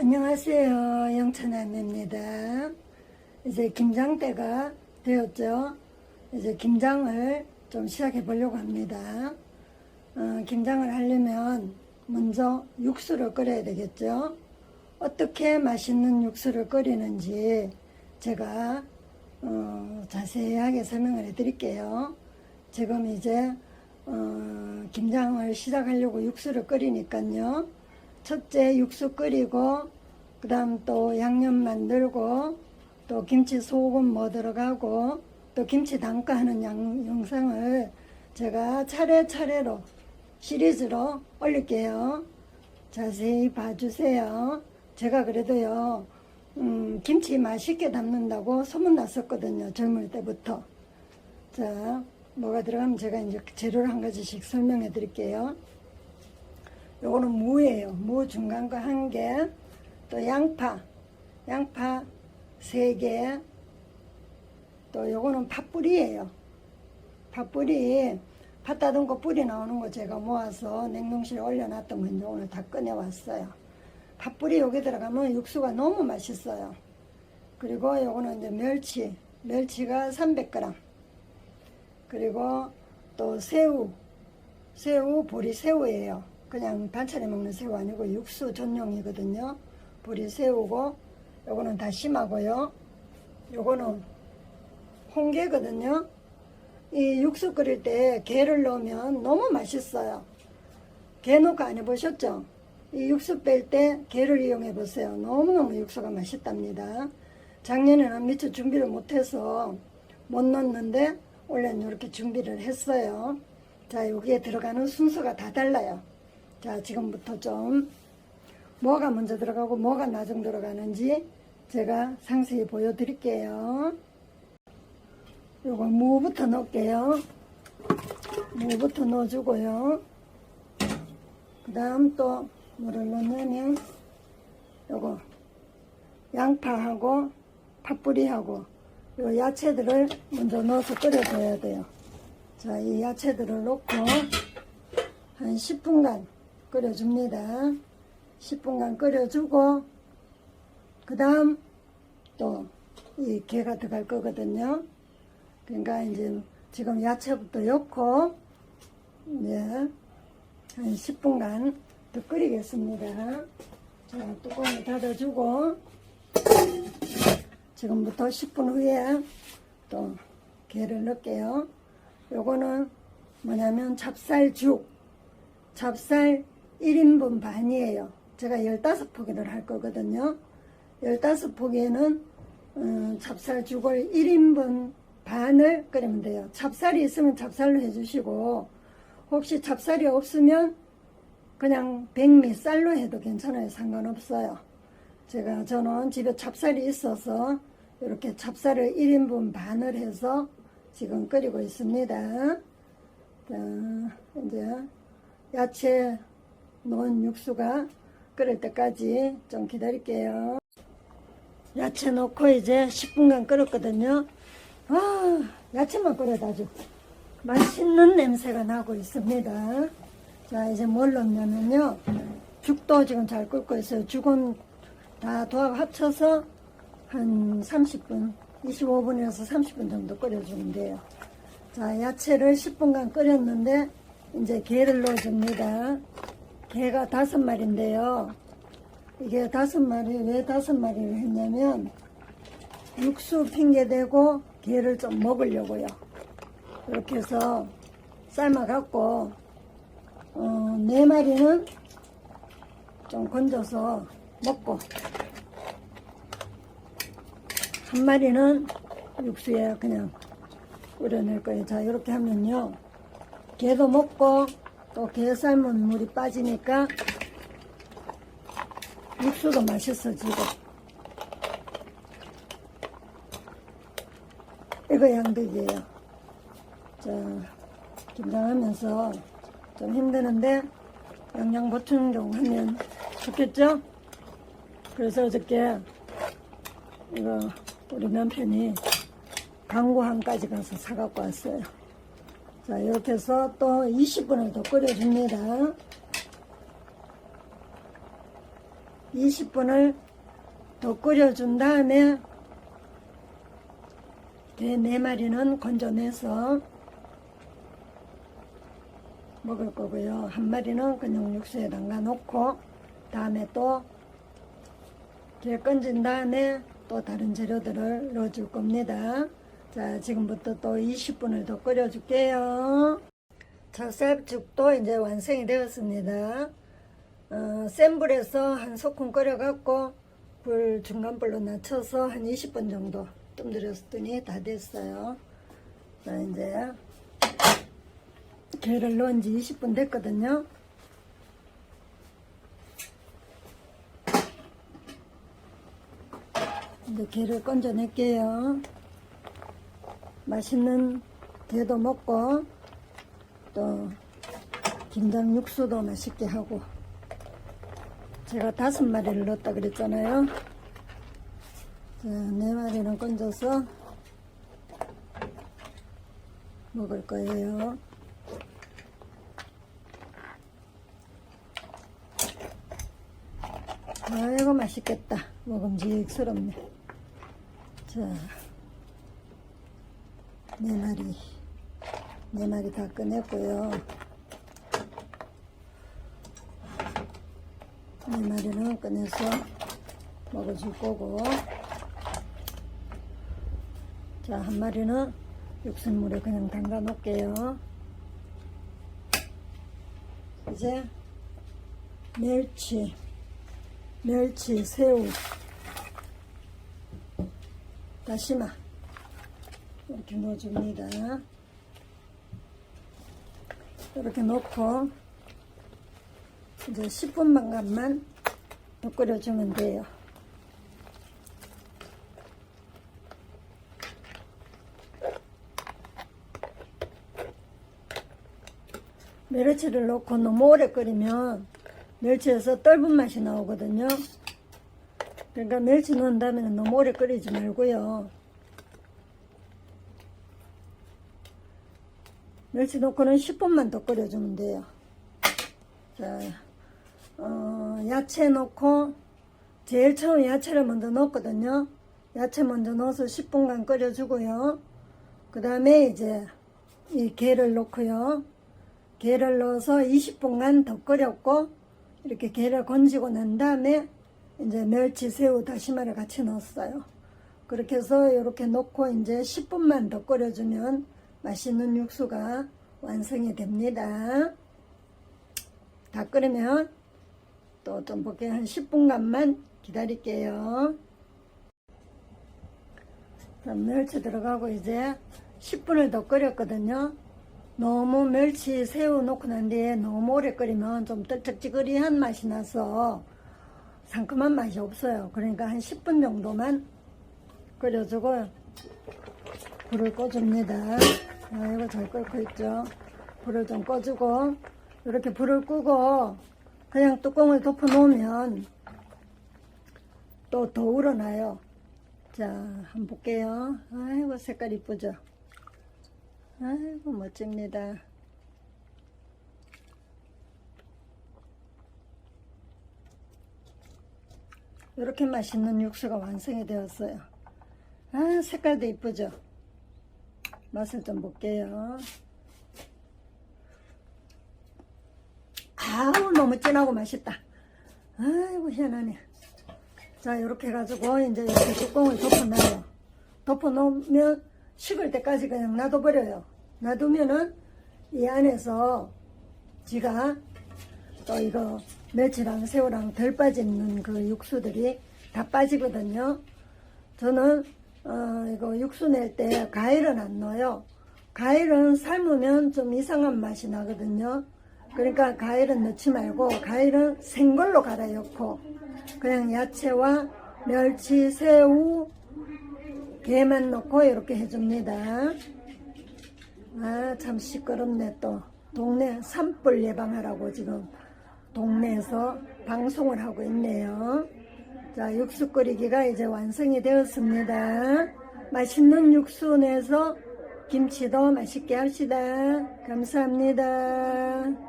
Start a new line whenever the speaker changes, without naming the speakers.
안녕하세요. 영천아입니다. 이제 김장 때가 되었죠. 이제 김장을 좀 시작해 보려고 합니다. 어, 김장을 하려면 먼저 육수를 끓여야 되겠죠. 어떻게 맛있는 육수를 끓이는지 제가 어, 자세하게 설명을 해 드릴게요. 지금 이제 어, 김장을 시작하려고 육수를 끓이니까요. 첫째 육수 끓이고 그 다음 또 양념 만들고 또 김치 소금 뭐 들어가고 또 김치 담가 하는 양- 영상을 제가 차례차례로 시리즈로 올릴게요. 자세히 봐주세요. 제가 그래도요, 음, 김치 맛있게 담는다고 소문났었거든요. 젊을 때부터. 자, 뭐가 들어가면 제가 이제 재료를 한 가지씩 설명해 드릴게요. 요거는 무예요. 무 중간 거한 개, 또 양파, 양파 세 개, 또 요거는 팥뿌리예요. 팥뿌리, 팥 따든 거 뿌리 나오는 거 제가 모아서 냉동실에 올려놨던 건 이제 오늘 다 꺼내왔어요. 팥뿌리 여기 들어가면 육수가 너무 맛있어요. 그리고 요거는 이제 멸치, 멸치가 300g. 그리고 또 새우, 새우 보리 새우예요. 그냥 반찬에 먹는 새우 아니고 육수 전용이거든요. 보리 새우고 요거는 다심하고요. 요거는 홍게거든요. 이 육수 끓일 때 게를 넣으면 너무 맛있어요. 게 넣고 안 해보셨죠? 이 육수 뺄 때 게를 이용해 보세요. 너무너무 육수가 맛있답니다. 작년에는 미처 준비를 못해서 못 넣었는데 올해는 이렇게 준비를 했어요. 자, 여기에 들어가는 순서가 다 달라요. 자, 지금부터 좀 뭐가 먼저 들어가고 뭐가 나중 들어가는지 제가 상세히 보여드릴게요. 요거 무부터 넣을게요. 무부터 넣어주고요. 그 다음 또 뭐를 넣냐면 요거 양파하고 팥뿌리하고 요 야채들을 먼저 넣어서 끓여줘야 돼요. 자, 이 야채들을 넣고 한 10분간 끓여줍니다. 10분간 끓여주고 그 다음 또 이 게가 들어갈 거거든요. 그러니까 이제 지금 야채부터 넣고 이제 한 10분간 더 끓이겠습니다. 자, 뚜껑을 닫아주고 지금부터 10분 후에 또 게를 넣을게요. 요거는 뭐냐면 찹쌀죽, 찹쌀 1인분 반이에요. 제가 15포기를 할 거거든요. 15포기에는 음, 찹쌀 죽을 1인분 반을 끓이면 돼요. 찹쌀이 있으면 찹쌀로 해주시고 혹시 찹쌀이 없으면 그냥 백미 쌀로 해도 괜찮아요. 상관없어요. 제가 저는 집에 찹쌀이 있어서 이렇게 찹쌀을 1인분 반을 해서 지금 끓이고 있습니다. 자, 이제 야채 넣은 육수가 끓을 때까지 좀 기다릴게요. 야채 넣고 이제 10분간 끓였거든요. 아, 야채만 끓여도 아주 맛있는 냄새가 나고 있습니다. 자, 이제 뭘 넣냐면요. 죽도 지금 잘 끓고 있어요. 죽은 다 도합 합쳐서 한 30분, 25분에서 30분 정도 끓여주면 돼요. 자, 야채를 10분간 끓였는데, 이제 게를 넣어줍니다. 게가 다섯 마리인데요. 이게 다섯 마리, 왜 다섯 마리를 했냐면, 육수 핑계대고 게를 좀 먹으려고요. 이렇게 해서 삶아갖고, 어, 네 마리는 좀 건져서 먹고, 한 마리는 육수에 그냥 끓여낼 거예요. 자, 이렇게 하면요. 게도 먹고, 또게 삶은 물이 빠지니까 육수도 맛있어지고. 이거 양득이에요. 자, 김장하면서 좀 힘드는데 영양 보충 좀 하면 좋겠죠? 그래서 어저께 이거 우리 남편이 강구항까지 가서 사갖고 왔어요. 자, 이렇게 해서 또 20분을 더 끓여줍니다. 20분을 더 끓여준 다음에 개네 마리는 건져내서 먹을 거고요. 한 마리는 그냥 육수에 담가 놓고 다음에 또 개 건진 다음에 또 다른 재료들을 넣어줄 겁니다. 자, 지금부터 또 20분을 더 끓여줄게요. 자, 쌀죽도 이제 완성이 되었습니다. 어, 센 불에서 한 소끔 끓여갖고 불 중간불로 낮춰서 한 20분 정도 뜸들였더니 다 됐어요. 자, 이제 게를 넣은 지 20분 됐거든요. 이제 게를 건져낼게요. 맛있는 게도 먹고 또 김장 육수도 맛있게 하고 제가 다섯 마리를 넣었다 그랬잖아요. 자, 네 마리는 건져서 먹을 거예요. 아이고 맛있겠다. 먹음직스럽네. 자, 네 마리, 네 마리 다 꺼냈고요. 네 마리는 꺼내서 먹어줄 거고, 자, 한 마리는 육수물에 그냥 담가 놓을게요. 이제 멸치, 멸치, 새우, 다시마 이렇게 넣어줍니다. 이렇게 넣고 이제 10분만간만 더 끓여주면 돼요. 멸치를 넣고 너무 오래 끓이면 멸치에서 떫은 맛이 나오거든요. 그러니까 멸치 다음에 너무 오래 끓이지 말고요. 멸치 넣고는 10분만 더 끓여주면 돼요. 자, 어, 야채 넣고, 제일 처음 야채를 먼저 넣었거든요. 야채 먼저 넣어서 10분간 끓여주고요. 그 다음에 이제 이 게를 넣고요. 게를 넣어서 20분간 더 끓였고, 이렇게 게를 건지고 난 다음에 이제 멸치, 새우, 다시마를 같이 넣었어요. 그렇게 해서 이렇게 넣고 이제 10분만 더 끓여주면 맛있는 육수가 완성이 됩니다. 다 끓으면 또좀 볼게요. 한 10분간만 기다릴게요. 자, 멸치 들어가고 이제 10분을 더 끓였거든요. 너무 멸치, 넣고 난 뒤에 너무 오래 끓이면 좀 떨쩍지근한 맛이 나서 상큼한 맛이 없어요. 그러니까 한 10분 정도만 끓여주고 불을 꺼줍니다. 아, 이거 잘 끓고 있죠. 불을 좀 꺼주고 이렇게 불을 끄고 그냥 뚜껑을 덮어 놓으면 또 더 우러나요. 자, 한번 볼게요. 아이고 색깔 이쁘죠. 아이고 멋집니다. 이렇게 맛있는 육수가 완성이 되었어요. 아, 색깔도 이쁘죠? 맛을 좀 볼게요. 아우, 너무 진하고 맛있다. 아이고, 희한하네. 자, 이렇게 해가지고, 이제 이렇게 뚜껑을 덮어놔요. 덮어놓으면 식을 때까지 그냥 놔둬버려요. 놔두면은 이 안에서 지가 또 이거 멸치랑 새우랑 덜 빠지는 그 육수들이 다 빠지거든요. 저는 어 이거 육수 낼 때 과일은 안 넣어요. 과일은 삶으면 좀 이상한 맛이 나거든요. 그러니까 과일은 넣지 말고 과일은 생걸로 갈아 넣고 그냥 야채와 멸치, 새우, 게만 넣고 이렇게 해줍니다. 아, 참 시끄럽네 또. 동네 산불 예방하라고 지금 동네에서 방송을 하고 있네요. 자, 육수 끓이기가 이제 완성이 되었습니다. 맛있는 육수 내서 김치도 맛있게 합시다. 감사합니다.